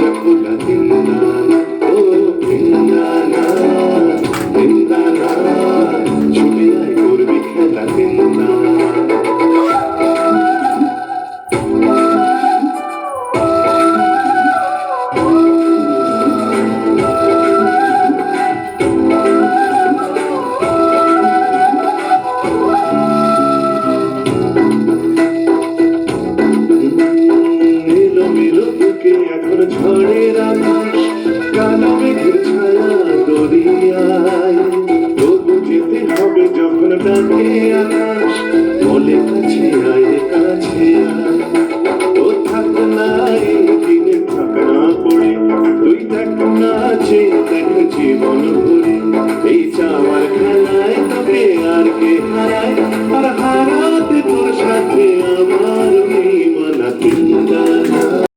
జగ్గుల জীবন ভুলে